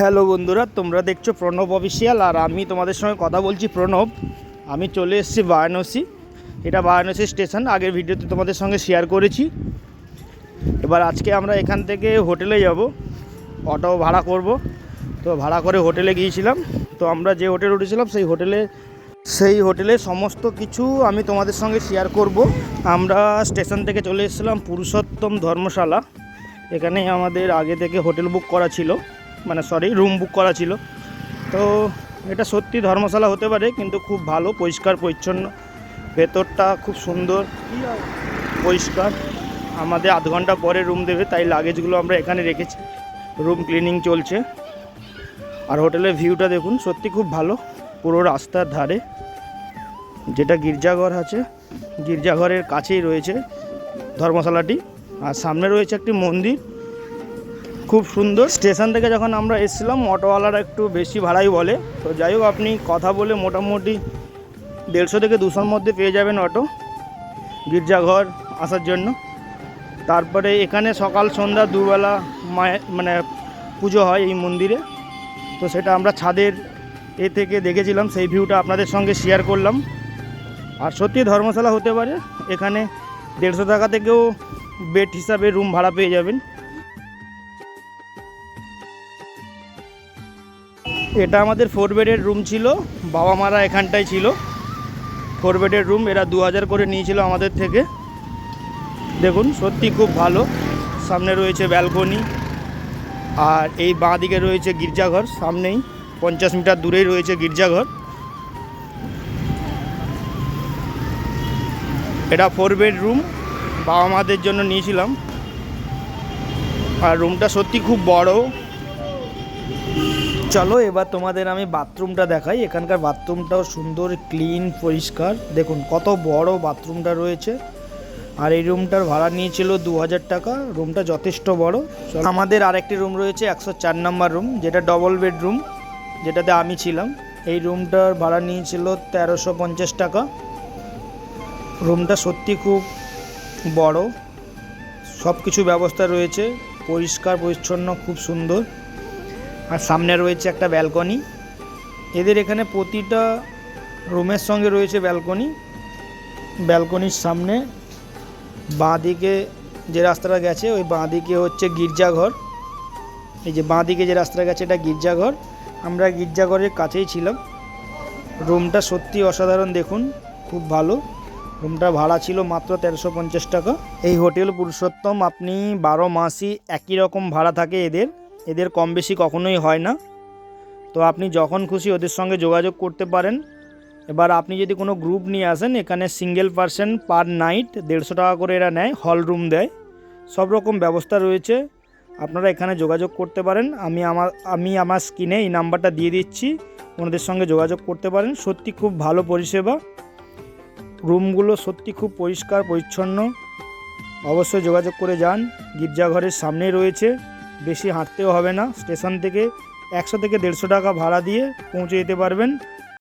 Hello বন্ধুরা, তোমরা দেখছ প্রণব অফিসিয়াল আর আমি তোমাদের সঙ্গে কথা বলছি প্রণব। আমি চলে এসেছি বারাণসী। এটা বারাণসী স্টেশন, আগের ভিডিওতে তোমাদের সঙ্গে শেয়ার করেছি। এবার আজকে আমরা এখান থেকে হোটেলে যাব, অটো ভাড়া করব। তো ভাড়া করে হোটেলে গিয়েছিলাম, তো আমরা যে হোটেলে উঠেছিলাম সেই হোটেলে সেই হোটেলে সমস্ত কিছু আমি তোমাদের সঙ্গে শেয়ার করব। আমরা স্টেশন থেকে চলে এসেছিলাম পুরুষোত্তম ধর্মশালা। এখানে আমাদের আগে থেকে হোটেল বুক করা ছিল। মানে সরি রুম বুক করা ছিল। তো এটা সত্যি ধর্মশালা হতে পারে, কিন্তু খুব ভালো, পরিষ্কার, পরিচ্ছন্ন। ভেতরটা খুব সুন্দর, পরিষ্কার। আমাদের আধ ঘণ্টা পরে রুম দেবে, তাই লাগেজগুলো আমরা এখানে রেখেছি। রুম ক্লিনিং চলছে। আর হোটেলের ভিউটা দেখুন, সত্যি খুব ভালো। পুরো রাস্তার ধারে। যেটা গির্জাঘর আছে, গির্জাঘরের কাছেই রয়েছে ধর্মশালাটি। আর সামনে রয়েছে একটি মন্দির। খুব সুন্দর। স্টেশন থেকে যখন আমরা এসেছিলাম, অটোওয়ালারা একটু বেশি ভাড়াই বলে। তো যাই হোক, আপনি কথা বলে মোটামুটি দেড়শো থেকে দুশোর মধ্যে পেয়ে যাবেন অটো, গির্জাঘর আসার জন্য। তারপরে এখানে সকাল, সন্ধ্যা, দুবেলা মায়ের মানে পুজো হয় এই মন্দিরে। তো সেটা আমরা ছাদের এ থেকে দেখেছিলাম, সেই ভিউটা আপনাদের সঙ্গে শেয়ার করলাম। আর সত্যি ধর্মশালা হতে পারে, এখানে দেড়শো টাকা থেকেও বেড হিসাবে রুম ভাড়া পেয়ে যাবেন। এটা আমাদের ফোর বেডের রুম ছিল। বাবা মারা এখানটায় ছিল। ফোর বেডের রুম এরা দু হাজার করে নিয়েছিল আমাদের থেকে। দেখুন, সত্যি খুব ভালো। সামনে রয়েছে ব্যালকনি আর এই বাঁ দিকে রয়েছে গির্জাঘর। সামনেই পঞ্চাশ মিটার দূরেই রয়েছে গির্জাঘর। এটা ফোর বেড রুম বাবা মাদের জন্য নিয়েছিলাম। আর রুমটা সত্যি খুব বড়। চলো, এবার তোমাদের আমি বাথরুমটা দেখাই। এখানকার বাথরুমটাও সুন্দর ক্লিন পরিষ্কার। দেখুন, কত বড় বাথরুমটা রয়েছে। আর এই রুমটার ভাড়া নিয়েছিল দু হাজার টাকা। রুমটা যথেষ্ট বড়। আমাদের আরেকটি রুম রয়েছে, একশো চার নাম্বার রুম, যেটা ডবল বেডরুম যেটাতে আমি ছিলাম। এই রুমটার ভাড়া নিয়েছিল তেরোশো পঞ্চাশ টাকা। রুমটা সত্যি খুব বড়। সব কিছু ব্যবস্থা রয়েছে, পরিষ্কার, পরিচ্ছন্ন, খুব সুন্দর। আর সামনে রয়েছে একটা ব্যালকনি। এদের এখানে প্রতিটা রুমের সঙ্গে রয়েছে ব্যালকনি। ব্যালকনির সামনে বাঁ দিকে যে রাস্তাটা গেছে, ওই বাঁ দিকে হচ্ছে গির্জাঘর। এই যে বাঁ দিকে যে রাস্তাটা গেছে, এটা গির্জাঘর। আমরা গির্জাঘরের কাছেই ছিলাম। রুমটা সত্যি অসাধারণ, দেখুন, খুব ভালো। রুমটা ভাড়া ছিল মাত্র তেরোশো পঞ্চাশ টাকা। এই হোটেল পুরুষোত্তম, আপনি বারো মাসই একই রকম ভাড়া থাকে এদের। এদের কম বেশি কখনোই হয় না। তো আপনি যখন খুশি ওদের সঙ্গে যোগাযোগ করতে পারেন। এবার আপনি যদি কোনো গ্রুপ নিয়ে আসেন, এখানে সিঙ্গেল পারসন পার নাইট দেড়শো টাকা করে এরা নেয় হল রুম দেয়। সব রকম ব্যবস্থা রয়েছে। আপনারা এখানে যোগাযোগ করতে পারেন। আমি আমার আমি আমার স্ক্রিনে এই নাম্বারটা দিয়ে দিচ্ছি। ওনাদের সঙ্গে যোগাযোগ করতে পারেন। সত্যি খুব ভালো পরিষেবা। রুমগুলো সত্যি খুব পরিষ্কার, পরিচ্ছন্ন। অবশ্যই যোগাযোগ করে যান। গির্জাঘরের সামনেই রয়েছে। বেশি হাঁটতেও হবে না। স্টেশন থেকে একশো থেকে দেড়শো টাকা ভাড়া দিয়ে পৌঁছে যেতে পারবেন।